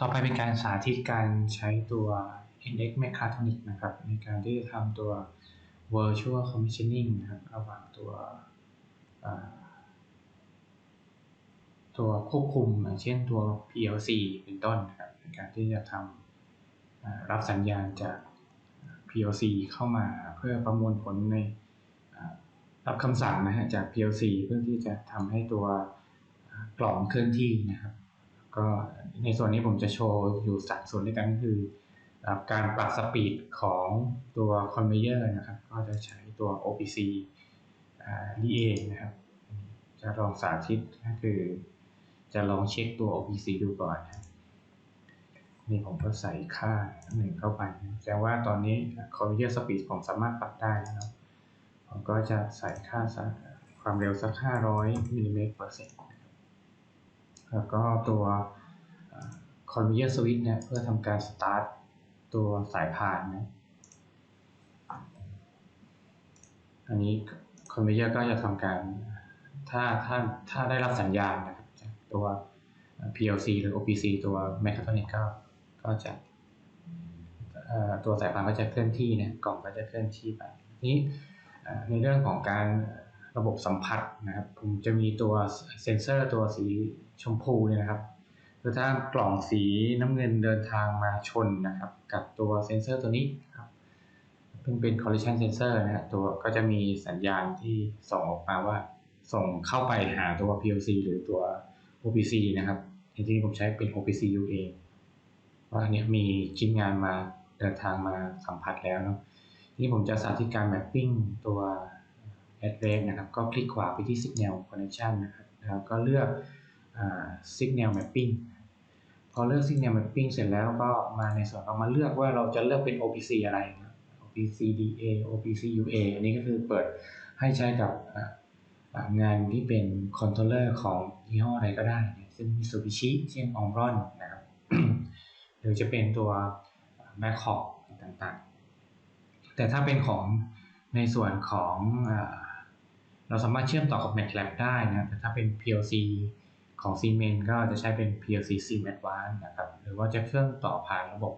ต่อไปเป็นการสาธิตการใช้ตัว Index Mechatronic นะครับ ในการที่จะทำตัว Virtual Commissioning นะครับ ระหว่างตัวตัวควบคุมอย่างเช่นตัว PLC เป็นต้นนะครับในการที่จะทำรับสัญญาณจาก PLC เข้ามาเพื่อประมวลผลในรับคำสั่งนะฮะจาก PLC เพื่อที่จะทำให้ตัวกล่องเคลื่อนที่นะครับ ก็ในส่วนนี้ผมจะโชว์อยู่สัดส่วนด้วยกันก็คือการปรับสปีดของตัวคอนเวเยอร์นะครับ ก็จะใช้ตัว OPC DA นะครับ จะลองสาธิตก็คือ จะลองเช็คตัว OPC ดูก่อนนะนี่ผมก็ใส่ค่าหนึ่งเข้าไปแสดงว่าตอนนี้ conveyor speed ผมสามารถปรับได้นะครับ ผมก็จะใส่ค่าความเร็วสัก 500มิลลิเมตรต่อเซก แล้วก็ตัว conveyor switch เนี่ยเพื่อทำการ start ตัวสายพานนะอันนี้ conveyor ก็จะทำการถ้าถ้าถ้าได้รับสัญญาณนะครับตัว PLC หรือ OPC ตัว Mechatronic ก็ก็จะตัวสายพานก็จะเคลื่อนที่นี่ยกล่องก็จะเคลื่อนที่ไปนี้ในเรื่องของการระบบสัมผัสนะครับผมจะมีตัวเซ็นเซอร์ตัวสี ชมพูเนี่ยนะครับคือถ้ากล่องสีน้ำเงินเดินทางมาชนนะครับ กับตัวเซ็นเซอร์ตัวนี้ครับเป็นเป็น collision sensor นะฮะตัวก็จะมีสัญญาณที่ส่งออกมาว่า ส่งเข้าไปหาตัว PLC หรือตัว OPC นะครับจริงๆผมใช้เป็น OPC UA ว่าเนี่ยมีชิ้นงานมาเดินทางมาสัมผัสแล้วเนาะนี่ผมจะสาธิตการ mapping ตัว address นะครับ ก็คลิกขวาไปที่ signal connection นะครับแล้วก็เลือก signal mapping พอเลือก signal mapping เสร็จแล้วก็มาในส่วนเรามาเลือกว่าเราจะเลือกเป็น OPC อะไร OPC DA OPC UA อันนี้ก็คือเปิดให้ใช้กับงานที่เป็นคอนโทรลเลอร์ของยี่ห้ออะไรก็ได้ซึ่งมิสูบิชิเช่นออมรอนนะครับหรือจะเป็นตัวแมคคอต่างๆ แต่ถ้าเป็นของในส่วนของเราสามารถเชื่อมต่อกับ MATLAB ได้นะแต่ถ้าเป็น PLC ของ Siemens ก็จะใช้เป็น PLC Sim Advanced นะครับหรือว่าจะเชื่อมต่อผ่านระบบ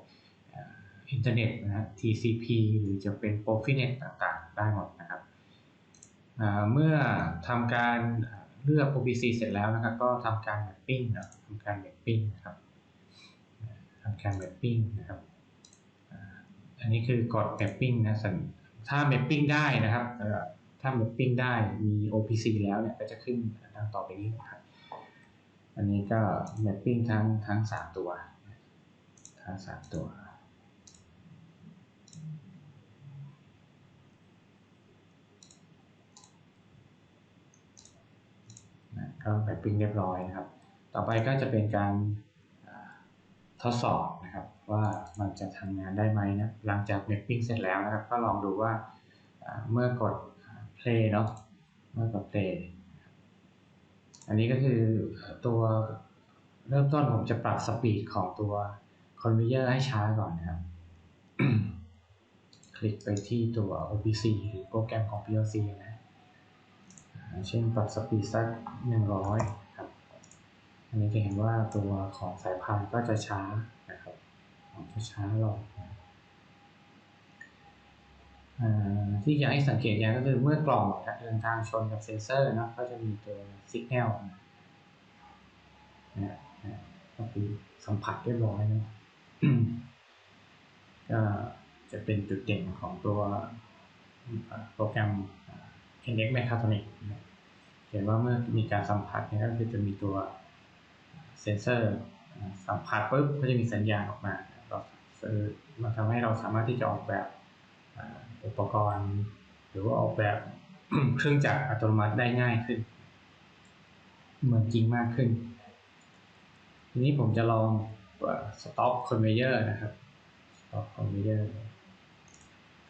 อินเทอร์เน็ตนะ TCP หรือจะเป็น Profinet ต่างๆ ได้หมดนะครับเมื่อทำการเลือก OBC เสร็จแล้วนะครับ ก็ทำการ mapping นะทำการ mapping นะครับทำการ mapping นะครับ อันนี้คือกด mapping นะถ้า mapping ได้นะครับถ้า mapping ได้มี OPC แล้วเนี่ยก็จะขึ้นดังต่อไปนี้นะครับ อันนี้ก็ mapping ทั้งทั้งสามตัว ทั้งสามตัว ก็แมปปิ้งเรียบร้อยนะครับ ต่อไปก็จะเป็นการทดสอบนะครับว่ามันจะทำงานได้ไหมนะหลังจากแมปปิ้งเสร็จแล้วนะครับ ก็ลองดูว่าเมื่อกด play เนาะเมื่อกด play อันนี้ก็คือตัวเริ่มต้นผมจะปรับสปีดของตัวคอนเวเยอร์ให้ช้าก่อนนะครับ คลิกไปที่ตัว OPC หรือโปรแกรมของ PLC นะ เช่นปรับสปีดสักหนึ่งร้อยครับ อันนี้จะเห็นว่าตัวของสายพานก็จะช้านะครับจะช้าลง ที่อยากให้สังเกตอย่างก็คือเมื่อกล่องเดินทางชนกับเซ็นเซอร์นะก็จะมีตัวสัญญาณนะก็คือสัมผัสเรียบร้อยนะก็จะเป็นจุดเด่นของตัวโปรแกรม Index Mechatronic เห็นว่าเมื่อมีการสัมผัสเนี่ยก็คือจะมีตัวเซนเซอร์สัมผัสปุ๊บก็จะมีสัญญาณออกมาเรามันทำให้เราสามารถที่จะออกแบบ อุปกรณ์ หรือว่าออกแบบเครื่องจักรอัตโนมัติได้ง่ายขึ้น เหมือนจริงมากขึ้น ทีนี้ผมจะลองสต็อปคอนเวเยอร์นะครับสต็อปคอนเวเยอร์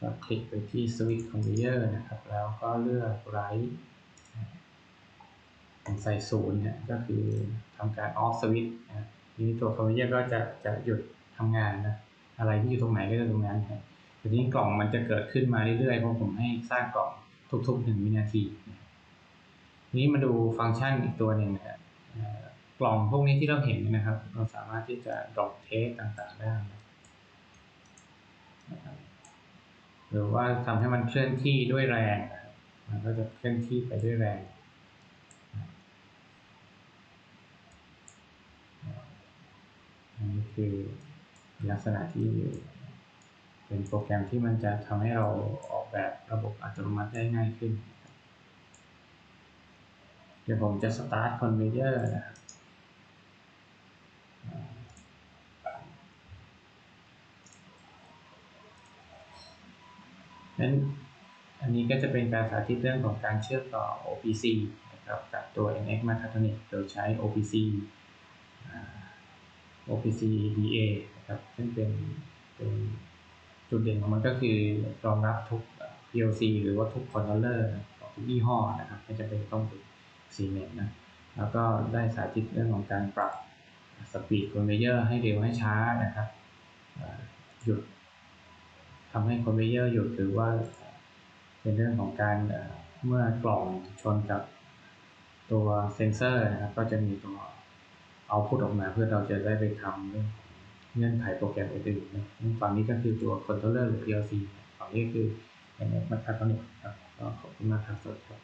ก็คลิกไปที่สวิตช์คอนเวเยอร์นะครับ แล้วก็เลือกไรท์ใส่ศูนย์เนี่ยก็คือทำการออฟสวิตช์นะทีนี้ตัวคอนเวเยอร์ก็จะจะหยุดทำงานนะอะไรที่อยู่ตรงไหนก็จะตรงนั้นครับ ทีนี้กล่องมันจะเกิดขึ้นมาเรื่อยๆเพราะผมให้สร้างกล่องทุกๆหนึ่งวินาทีทีนี้มาดูฟังก์ชันอีกตัวหนึ่งนะครับกล่องพวกนี้ที่เราเห็นนะครับ เราสามารถที่จะดรอปเทสต่างๆได้หรือว่าทำให้มันเคลื่อนที่ด้วยแรง มันก็จะเคลื่อนที่ไปด้วยแรง อันนี้คือลักษณะที่ เป็นโปรแกรมที่มันจะทำให้เราออกแบบระบบอัตโนมัติได้ง่ายขึ้น เดี๋ยวผมจะสตาร์ทคอนเวเยอร์นะครับนั้นอันนี้ก็จะเป็นการสาธิตเรื่องของการเชื่อมต่อ OPC นะครับกับตัว NX Mechatronic โดยใช้ OPC OPC DA นะครับซึ่งเป็นเป็น จุดเด่นของมันก็คือรองรับทุก PLC หรือว่าทุกคอนโทรลเลอร์ของทุกยี่ห้อนะครับไม่จำเป็นต้องเป็นซีเมนต์นะ แล้วก็ได้สาธิตเรื่องของการปรับสปีดคอนเวเยอร์ให้เร็วให้ช้านะครับหยุดทำให้คอนเวเยอร์หยุดหรือว่าเป็นเรื่องของการเมื่อกล่องชนกับตัวเซนเซอร์นะครับก็จะมีตัวเอาพุทออกมาเพื่อเราจะได้ไปทำเรื่อง เงื่อนไขโปรแกรมอื่นๆนะฝั่งนี้ก็คือตัวคอนโทรลเลอร์หรือ PLC ฝั่งนี้คือ NX Mechatronics ครับก็ขอบคุณมากครับสวัสดีครับ